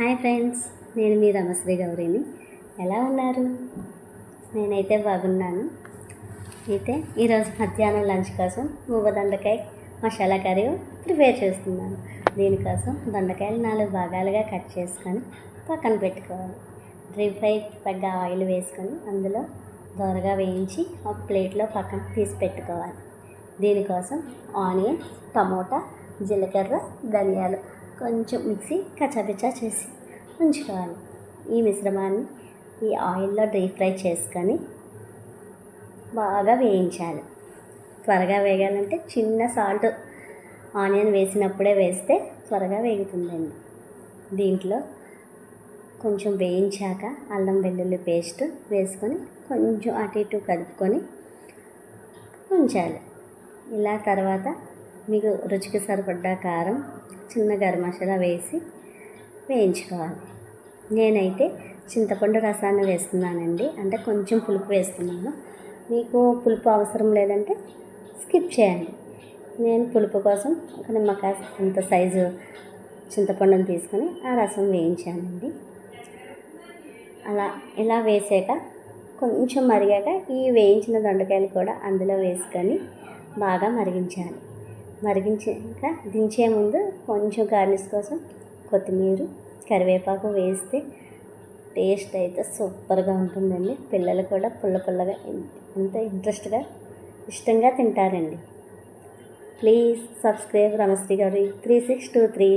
Hi friends నేను మీ రమశ్రీ గౌరీని. ఎలా ఉన్నారు? నేనైతే బాగున్నాను. అయితే ఈరోజు మధ్యాహ్నం లంచ్ కోసం మువ్వ దండకాయ మసాలా కర్రీ ప్రిపేర్ చేస్తున్నాను. దీనికోసం దొండకాయలు నాలుగు భాగాలుగా కట్ చేసుకొని పక్కన పెట్టుకోవాలి. డ్రీప్ ఫ్రై తగ్గ ఆయిల్ వేసుకొని అందులో దోరగా వేయించి ఒక ప్లేట్లో పక్కన తీసి పెట్టుకోవాలి. దీనికోసం ఆనియన్ టమోటా జీలకర్ర ధనియాలు కొంచెం మిక్సీ కచ్చాపిచ్చా చేసి ఉంచుకోవాలి. ఈ మిశ్రమాన్ని ఈ ఆయిల్లో డీప్ ఫ్రై చేసుకొని బాగా వేయించాలి. త్వరగా వేగాలంటే చిన్న సాల్ట్ ఆనియన్ వేసినప్పుడే వేస్తే త్వరగా వేగుతుందండి. దీంట్లో కొంచెం వేయించాక అల్లం వెల్లుల్లి పేస్ట్ వేసుకొని కొంచెం అటు ఇటు కలుపుకొని ఉంచాలి. ఇలా తర్వాత మీకు రుచికి సరిపడ్డ కారం చిన్న గరం మసాలా వేసి వేయించుకోవాలి. నేనైతే చింతపండు రసాన్ని వేస్తున్నానండి అంటే కొంచెం పులుపు వేస్తున్నాను. మీకు పులుపు అవసరం లేదంటే స్కిప్ చేయండి. నేను పులుపు కోసం ఒక నిమ్మకాయ అంత సైజు చింతపండుని తీసుకొని ఆ రసం వేయించానండి. అలా ఇలా వేసాక కొంచెం మరిగాక ఈ వేయించిన దొండకాయలు కూడా అందులో వేసుకొని బాగా మరిగించాలి. మరిగించాక దించే ముందు కొంచెం గార్నిష్ కోసం కొత్తిమీర కరివేపాకు వేస్తే టేస్ట్ అయితే సూపర్గా ఉంటుందండి. పిల్లలు కూడా పుల్ల పుల్లగా ఎంత ఇంట్రెస్ట్గా ఇష్టంగా తింటారండి. ప్లీజ్ సబ్స్క్రైబ్ రమశ్రీ గారి త్రీ సిక్స్ టూ త్రీ.